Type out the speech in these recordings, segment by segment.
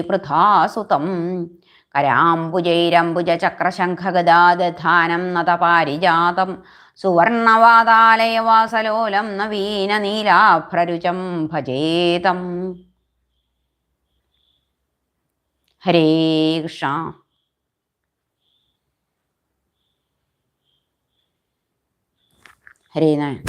പൃഥാസുതം. കരാംബുജൈരംബുജചക്രശംഖഗദാദധാനം നതപാരിജാതം സുവർണവാതാലയവാസലോലം നവീന നീലാഭ്രരുചം ഭജേതം. ഹരേ കൃഷ്ണ. ഹരേ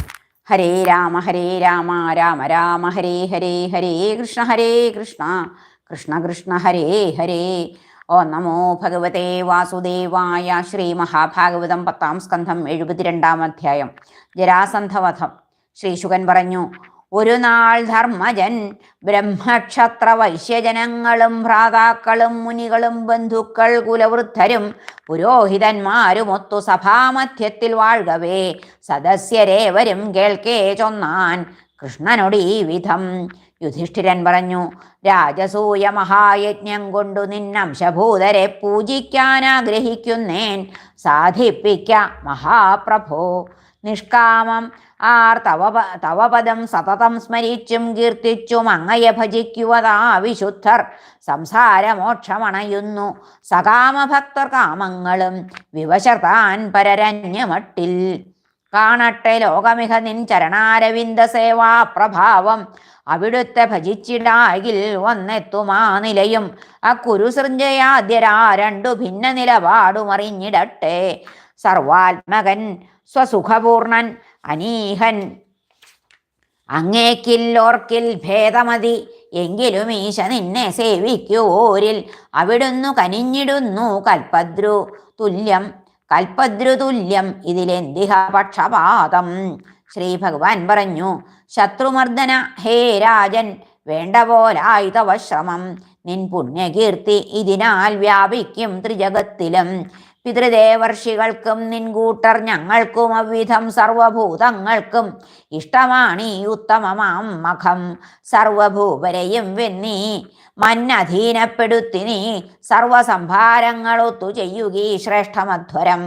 ഹരേ രാമ ഹരേ രാമ രാമ രാമ ഹരേ ഹരേ ഹരേ കൃഷ്ണ ഹരേ കൃഷ്ണ. കൃഷ്ണ കൃഷ്ണ ഹരേ ഹരേ. ഓ നമോ ഭഗവതേ വാസുദേവായ ശ്രീ മഹാഭാഗവതം പത്താം സ്കന്ധം എഴുപത്തിരണ്ടാം അധ്യായം. ജരാസന്ധവധം. ശ്രീശുകൻ പറഞ്ഞു ഒരു നാൾ ധർമ്മജൻ ബ്രഹ്മക്ഷത്ര വൈശ്യജനങ്ങളും ഭ്രാതാക്കളും മുനികളും ബന്ധുക്കൾ കുലവൃദ്ധരും പുരോഹിതന്മാരും ഒത്തു സഭാമധ്യത്തിൽ വാഴ്കവേ. സദസ്യരേവരും കേൾക്കേ ചൊന്നാൻ കൃഷ്ണനോട് ഈ വിധം. യുധിഷ്ഠിരൻ പറഞ്ഞു രാജസൂയ മഹായജ്ഞം കൊണ്ടു നിന്നംശഭൂതരെ പൂജിക്കാൻ ആഗ്രഹിക്കുന്നേൻ സാധിപ്പിക്ക മഹാപ്രഭോ. നിഷ്കാമം ആർ തവ തവപദം തവ പദം സതതം സ്മരിച്ചും കീർത്തിച്ചും അങ്ങയെ ഭജിക്കുവതാ വിശുദ്ധർ. സംസാരമോക്ഷമണയുന്നു. സകാമഭക്തർ കാമങ്ങളും വിവശതാൻ പരരന്യമട്ടിൽ. കാണട്ടെ ലോകമിഹ നിൻ ചരണാരവിന്ദ സേവാ പ്രഭാവം. അവിടുത്തെ ഭജിച്ചിടാകിൽ വന്നെത്തുമാ നിലയും. ആ സൃഞ്ജയാദ്യരാ രണ്ടു ഭിന്ന നിലപാടുമറിഞ്ഞിടട്ടെ. സർവാത്മകൻ സ്വസുഖപൂർണൻ അനീഹൻ. അങ്ങേക്കില്ലോർക്കിൽ ഭേദമതി. എങ്കിലും ഈശ നിന്നെ സേവിക്കൂരിൽ അവിടുന്നു കനിഞ്ഞിടുന്നു കൽപ്പദ്രു. തുല്യം കൽപ്പദ്രു തുല്യം ഇതിലെന്തിഹ പക്ഷപാതം ശ്രീ ഭഗവാൻ പറഞ്ഞു ശത്രുമർദ്ദന ഹേ രാജൻ വേണ്ട പോലായി തവ ശ്രമം. നിൻ പുണ്യകീർത്തി ഇതിനാൽ വ്യാപിക്കും ത്രിജഗത്തിലും. പിതൃദേവർഷികൾക്കും നിൻകൂട്ടർ ഞങ്ങൾക്കും അവിധം സർവഭൂതങ്ങൾക്കും ഇഷ്ടമാണീ ഉത്തമമാം മഖം. സർവഭൂപരെയും വെന്നീ മന്നധീനപ്പെടുത്തിനീ. സർവസംഭാരങ്ങളൊത്തു ചെയ്യുകീ ശ്രേഷ്ഠമധ്വരം.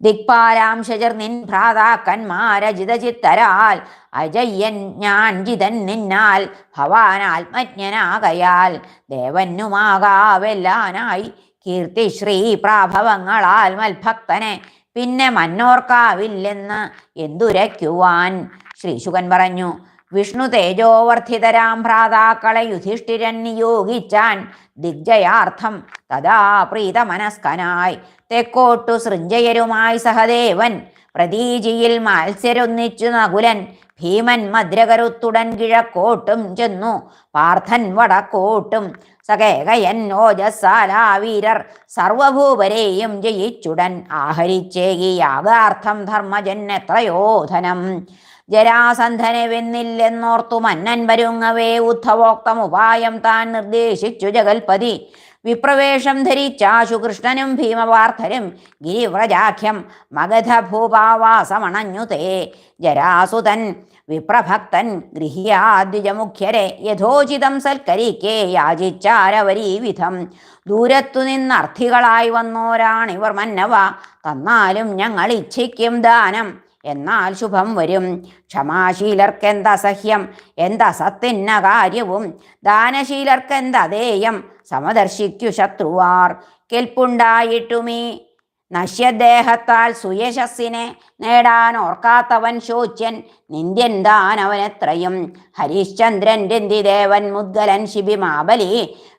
ദിക്പാലാംശജർ നിൻ ഭ്രാതാക്കന്മാരജിതചിത്തരാൽ അജയ്യൻ ഞാൻ ജിതൻ നിന്നാൽ ഭവാൻ ആത്മജ്ഞനാകയാൽ ദേവനുമാകാവെല്ലാനായി കീർത്തിശ്രീ പ്രാഭവങ്ങളാൽ മൽഭക്തനെ പിന്നെ മന്നോർക്കാവില്ലെന്ന് എന്തുരയ്ക്കുവാൻ? ശ്രീശുകൻ പറഞ്ഞു വിഷ്ണു തേജോവർദ്ധിതരാം ഭ്രാതാക്കളെ യുധിഷ്ഠിരൻ നിയോഗിച്ചാൻ ദിഗ്ജയാർത്ഥം തഥാ പ്രീതമനസ്കനായി തെക്കോട്ടു സൃഞ്ജയരുമായി സഹദേവൻ. പ്രതീജിയിൽ മാത്സരൊന്നിച്ചു നകുലൻ. ഭീമൻ മദ്രകരുത്തുടൻ കിഴക്കോട്ടും ചെന്നു. പാർത്ഥൻ വടക്കോട്ടും. സകേകയൻ ഓജസ്സാലാ വീരർ സർവഭൂപരെയും ജയിച്ചുടൻ. ആഹരിച്ചേകി യാഗാർത്ഥം ധർമ്മജൻ എത്രയോധനം ജരാസന്ധനെ വെന്നില്ലെന്നോർത്തു മന്നൻ വരുങ്ങവേ. ഉദ്ധവോക്തം ഉപായം താൻ നിർദ്ദേശിച്ചു ജഗൽപതി. വിപ്രവേശം ധരിച്ചാശു കൃഷ്ണനും ഭീമപാർത്ഥരും ഗിരിവ്രജാഖ്യം മഗധഭൂപാവാസമണഞ്ഞു തേ. ജരാസുതൻ വിപ്രഭക്തൻ ഗൃഹ്യാദ്വിജമുഖ്യരെ യഥോചിതം സൽക്കരിക്കേ യാചിച്ചാരവരീവിധം ദൂരത്തു നിന്നർത്ഥികളായി വന്നോരാണിവർ മന്നവ തന്നാലും ഞങ്ങൾ ഇച്ഛിക്കും ദാനം. എന്നാൽ ശുഭം വരും. ക്ഷമാശീലർക്കെന്തസഹ്യം എന്തസത്തിന്ന കാര്യവും? ദാനശീലർക്കെന്തതേയം സമദർശിക്കു ശത്രുവാർ. കെൽപ്പുണ്ടായിട്ടുമീ നശ്യദേഹത്താൽ സുയശസ്സിനെ നേടാൻ ഓർക്കാത്തവൻ ശോച്യൻ. നിന്ദ്യൻ ദാനവനെത്രയും ഹരിശ്ചന്ദ്രൻ രന്തിദേവൻ മുദ്ഗലൻ ശിബിമാബലി.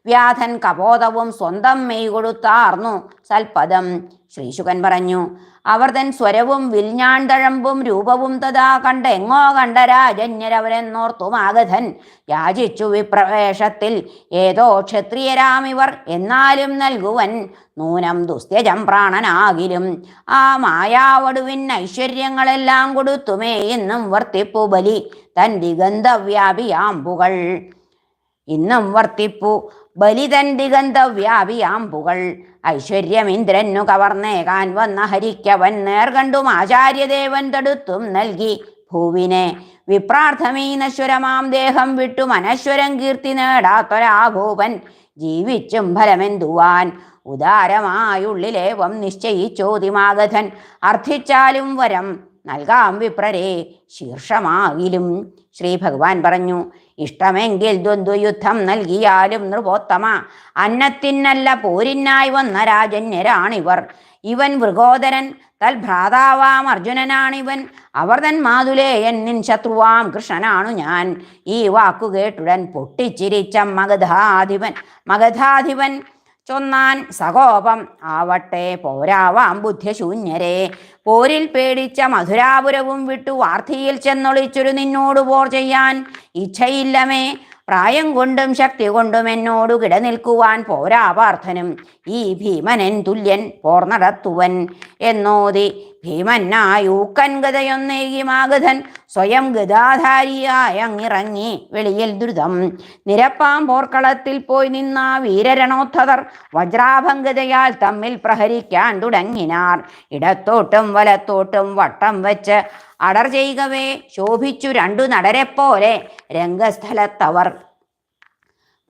വ്യാധൻ കപോതവും സ്വന്തം മെയ് കൊടുത്താർന്നു സൽപദം. ശ്രീശുകൻ പറഞ്ഞു അവർ തൻ സ്വരവും വിൽഞ്ഞാൺ തഴമ്പും രൂപവും തഥാ കണ്ട എങ്ങോ കണ്ട രാജന്യരവരെന്നോർത്തു മാഗധൻ. യാചിച്ചു വിപ്രവേശത്തിൽ ഏതോ ക്ഷത്രിയരാമിവർ എന്നാലും നൽകുവൻ നൂനം ദുസ്ത്യജം പ്രാണനാകിലും. ആ മായാവടുവിൻ ഐശ്വര്യങ്ങളെല്ലാം കൊടുത്തുമേ എന്നും വർത്തിപ്പു ബലി. തൻ ദിഗന്ധവ്യാപിയാമ്പുകൾ ഇന്നും വർത്തിപ്പു ബലി തൻ ദിഗന്ധവ്യാപിയാമ്പുകൾ ഐശ്വര്യമിന്ദ്രനു കവർന്നേകാൻ വന്ന ഹരിക്കവൻ നേർകണ്ടും ആചാര്യദേവൻ തടുത്തും നൽകി. ഭൂവിനെ വിപ്രാർത്ഥമീ നശ്വരമാം ദേഹം വിട്ടു മനശ്വരം കീർത്തി നേടാത്തൊരാഭൂപൻ ജീവിച്ചും ഫലമെന്തുവാൻ? ഉദാരമായുള്ളിലേവം നിശ്ചയിച്ചോതിമാഗധൻ. അർത്ഥിച്ചാലും വരം നൽകാം വിപ്രരെ ശീർഷമാകിലും ശ്രീ ഭഗവാൻ പറഞ്ഞു ഇഷ്ടമെങ്കിൽ ദ്വന്ദ്വയുദ്ധം നൽകിയാലും നൃപോത്തമ. അന്നത്തിനല്ല പോരിനായി വന്ന രാജന്യരാണിവർ. ഇവൻ മൃഗോദരൻ തൽ ഭ്രാതാവാം അർജുനനാണിവൻ. അവർ തൻ മാതുലേയൻ നിൻ ശത്രുവാം കൃഷ്ണനാണു ഞാൻ. ഈ വാക്കുകേട്ടുടൻ പൊട്ടിച്ചിരിച്ച മഗധാധിപൻ മഗധാധിപൻ ചൊന്നാൻ സകോപം ആവട്ടെ പോരാവാം ബുദ്ധിശൂന്യരെ. പോരിൽ പേടിച്ച മധുരാപുരവും വിട്ടു വാർത്തിയിൽ ചെന്നൊളിച്ചൊരു നിന്നോട് പോർ ചെയ്യാൻ ഇച്ഛയില്ലമേ. പ്രായം കൊണ്ടും ശക്തി കൊണ്ടും എന്നോട് കിടനിൽക്കുവാൻ പോരാപാർത്ഥനും ഈ ഭീമനൻ തുല്യൻ പോർ നടത്തുവൻ എന്നോതി. ഭീമനായൂക്കൻ ഗതയൊന്നേകി മാഗധൻ സ്വയം ഗതാധാരിയായങ്ങിറങ്ങി വെളിയിൽ ദുരിതം. നിരപ്പാം പോർക്കളത്തിൽ പോയി നിന്ന വീരരണോദ്ധതർ വജ്രാഭംഗതയാൽ തമ്മിൽ പ്രഹരിക്കാൻ തുടങ്ങിനാർ. ഇടത്തോട്ടും വലത്തോട്ടും വട്ടം വെച്ച് അടർ ചെയ്യവേ ശോഭിച്ചു രണ്ടു നടരെ പോലെ രംഗസ്ഥലത്തവർ.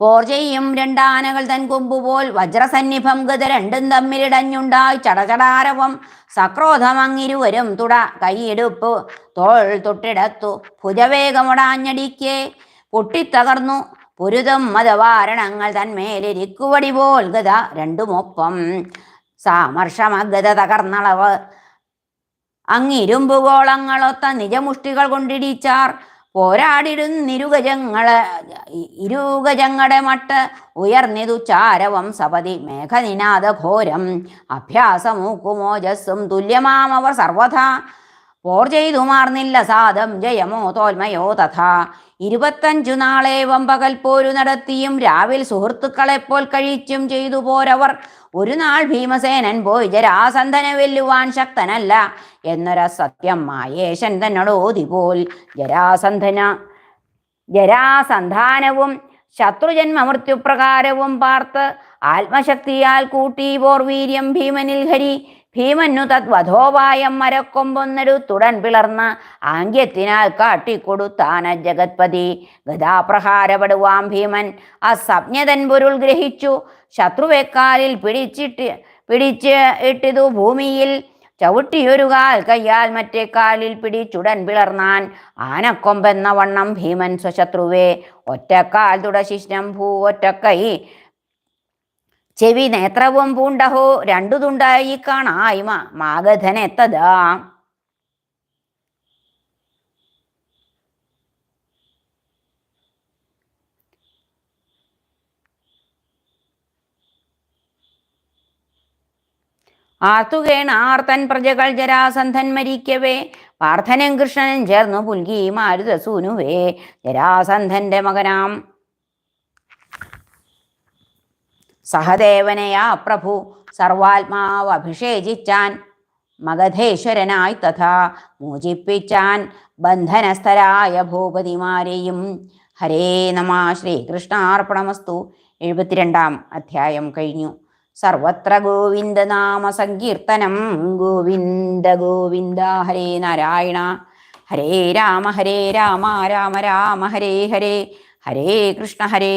പോർ ചെയ്യും രണ്ടാനകൾ തൻ കൊമ്പുപോൽ. വജ്രസന്നിഭം ഗത രണ്ടും തമ്മിലിടഞ്ഞുണ്ടായി. ചടചടാരവം സക്രോധമങ്ങിരുവരും തുട കൈയെടുപ്പ്. തോൾ തൊട്ടിടത്തു ഭുജവേഗമുടാഞ്ഞടിക്കെ. പൊട്ടിത്തകർന്നു. പുരുതം മതവാരണങ്ങൾ തന്മേലിരിക്കുവടി പോൽ ഗത രണ്ടുമൊപ്പം. സാമർഷമഗത തകർന്നളവ്. അങ്ങിരുമ്പുകോളങ്ങളൊത്ത നിജമുഷ്ടികൾ കൊണ്ടിടിച്ചാർ. പോരാടിടുന്നിരുഗജങ്ങൾ ഇരുഗജങ്ങളുടെ മട്ട് ഉയർന്നിതു ചാരവം സപതി മേഘനിനാഥ ഘോരം. അഭ്യാസമൂക്കുമോജസ്സും തുല്യമാമവർ സർവഥ. പോർ ചെയ്തു മാർന്നില്ല സാദം ജയമോ തോൽമയോ തഥാ. ഇരുപത്തഞ്ചു നാളെ വമ്പകൽ പോരു നടത്തിയും രാവിൽ സുഹൃത്തുക്കളെപ്പോൽ കഴിച്ചും ചെയ്തു പോരവർ. ഒരു നാൾ ഭീമസേനൻ പോയി ജരാസന്ധനെ വെല്ലുവാൻ ശക്തനല്ല എന്നൊരു സത്യം മായേശൻ തന്നോട് ഓതിപോൽ ജരാസന്ധന ജരാസന്ധാനവും ശത്രുജന്മ മൃത്യുപ്രകാരവും പാർത്ത് ആത്മശക്തിയാൽ കൂട്ടി പോർവീര്യം ഭീമനിൽ ഹരി. ഭീമനു മരക്കൊമ്പൊന്നൊരു തുടൻ പിളർന്ന് ആംഗ്യത്തിനാൽ കാട്ടിക്കൊടുത്താന ജഗത്പതി. ഗതാപ്രഹാരപ്പെടുവാം ഭീമൻ. അസജ്ഞതൻ പൊരുൾ ഗ്രഹിച്ചു. ശത്രുവെക്കാലിൽ പിടിച്ചിട്ട് പിടിച്ച് ഇട്ടിതു ഭൂമിയിൽ. ചവിട്ടിയൊരു കാൽ കയ്യാൽ മറ്റേ കാലിൽ പിടിച്ചുടൻ പിളർന്നാൻ ആനക്കൊമ്പെന്ന വണ്ണം ഭീമൻ സ്വശത്രുവേ. ഒറ്റക്കാൽ തുടശിഷ്ണം ഭൂ ഒറ്റക്കൈ ചെവി നേത്രവും പൂണ്ടഹോ രണ്ടു തുണ്ടായി കാണായ്മ മാഗധനെത്തതാ ആർത്തുകേണാർത്തൻ പ്രജകൾ ജരാസന്ധൻ മരിക്കവേ പാർത്ഥനും കൃഷ്ണനും ചേർന്നു പുൽകി മാരുതസൂനുവേ ജരാസന്ധന്റെ മകനാം. സഹദേവനെയാ പ്രഭു. സർവാത്മാവ് അഭിഷേചിച്ചാൻ മഗധേശ്വരനായി തഥാ മോചിപ്പിച്ചാൻ ബന്ധനസ്ഥരായ ഭൂപതിമാരെയും. ഹരേ നമ ശ്രീകൃഷ്ണാർപ്പണമസ്തു എഴുപത്തിരണ്ടാം അധ്യായം കഴിഞ്ഞു. സർവത്ര ഗോവിന്ദ നാമ സങ്കീർത്തനം. ഗോവിന്ദ ഗോവിന്ദ ഹരേ നാരായണ. ഹരേ രാമ ഹരേ രാമ രാമ രാമ ഹരേ ഹരേ. ഹരേ കൃഷ്ണ ഹരേ